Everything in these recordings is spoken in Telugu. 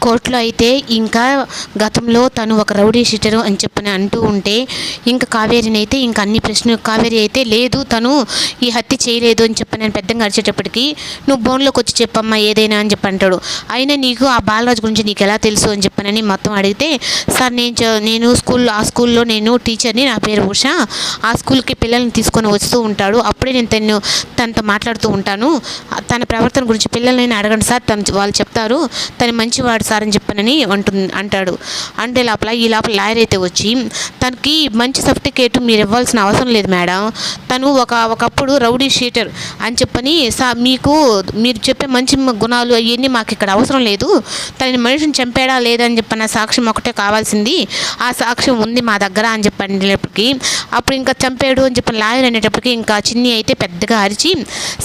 కోర్టులో అయితే ఇంకా గతంలో తను ఒక రౌడీ షీటరు అని చెప్పని అంటూ ఉంటే ఇంకా కావేరిని అయితే ఇంకా అన్ని ప్రశ్నలు కావేరి అయితే లేదు తను ఈ హత్య చేయలేదు అని చెప్పి నేను పెద్దగా అరిచేటప్పటికి నువ్వు బోన్లోకి వచ్చి చెప్పమ్మా ఏదైనా అని చెప్పి అంటాడు. అయినా నీకు ఆ బాలరాజు గురించి నీకు ఎలా తెలుసు అని చెప్పనని మొత్తం అడిగితే సార్ నేను నేను స్కూల్లో ఆ స్కూల్లో నేను టీచర్ని నా పేరు ఉష. ఆ స్కూల్కి పిల్లల్ని తీసుకొని వస్తూ ఉంటాడు. అప్పుడే నేను తను తనతో మాట్లాడుతూ ఉంటాను. తన ప్రవర్తన గురించి పిల్లల్ని అడగండి సార్ తను వాళ్ళు చెప్తారు. తను మంచి వాడు సార్ అని చెప్పనని అంటుంది అంటాడు. అంటే లోపల ఈ లోపల లాయర్ అయితే వచ్చి తనకి మంచి సర్టిఫికేట్ మీరు ఇవ్వాల్సిన అవసరం లేదు మేడం. తను ఒక ఒకప్పుడు రౌడీ షీటర్ అని చెప్పని సా మీకు మీరు చెప్పే మంచి గుణాలు అవన్నీ మాకు ఇక్కడ అవసరం లేదు. తనని మనిషిని చంపాడా లేదని చెప్పిన సాక్ష్యం ఒకటే కావాల్సింది. ఆ సాక్ష్యం ఉంది మా దగ్గర అని చెప్పేటప్పటికి అప్పుడు ఇంకా చంపాడు అని చెప్పిన లాయర్ అనేటప్పటికి ఇంకా చిన్ని అయితే పెద్దగా అరిచి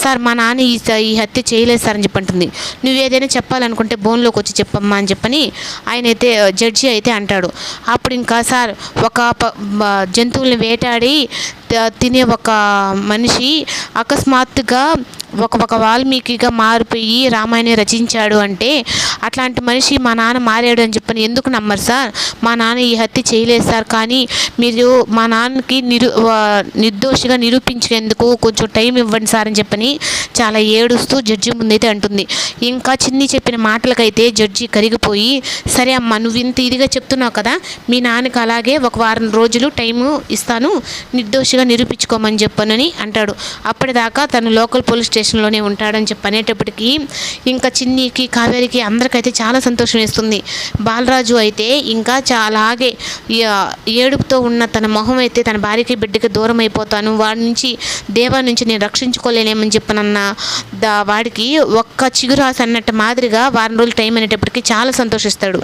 సార్ మా నాన్న ఈ స- ఈ హత్య చేయలేదు సార్ అని చెప్పి నువ్వేదైనా నువ్వు ఏదైనా చెప్పాలనుకుంటే బోన్లోకి వచ్చి చెప్పమ్మా అని చెప్పని ఆయన అయితే జడ్జి అయితే అంటాడు. అప్పుడు ఇంకా సార్ ఒక ప- జంతువుల్ని వేటాడి తినే ఒక మనిషి అకస్మాత్తుగా ఒక ఒక వాల్మీకిగా మారిపోయి రామాయణం రచించాడు అంటే అట్లాంటి మనిషి మా నాన్న మారాడు అని చెప్పని ఎందుకు నమ్మరు సార్? మా నాన్న ఈ హత్య చేయలేదు సార్ కానీ మీరు మా నాన్నకి నిరు నిర్దోషిగా నిరూపించేందుకు కొంచెం టైం ఇవ్వండి సార్ అని చెప్పని చాలా ఏడుస్తూ జడ్జి ముందైతే అంటుంది. ఇంకా చిన్ని చెప్పిన మాటలకైతే జడ్జి కరిగిపోయి సరే అమ్మా నువ్వు ఇంత ఇదిగా చెప్తున్నావు కదా మీ నాన్నకి అలాగే ఒక వారం రోజులు టైము ఇస్తాను నిర్దోషిగా నిరూపించుకోమని చెప్పనని అంటాడు. అప్పటిదాకా తను లోకల్ పోలీస్ స్టేషన్ స్టేషన్లోనే ఉంటాడని చెప్పి అనేటప్పటికీ ఇంకా చిన్నికి కావేరికి అందరికైతే చాలా సంతోషం వేస్తుంది. బాలరాజు అయితే ఇంకా చాలాగే ఏడుపుతో ఉన్న తన మొహం అయితే తన భార్యకి బిడ్డకి దూరం అయిపోతాను. వాడి నుంచి దేవా నుంచి నేను రక్షించుకోలేనేమని చెప్పనన్న దా వాడికి ఒక్క చిగురాశ అన్నట్టు మాదిరిగా వారం రోజులు టైం అనేటప్పటికి చాలా సంతోషిస్తాడు.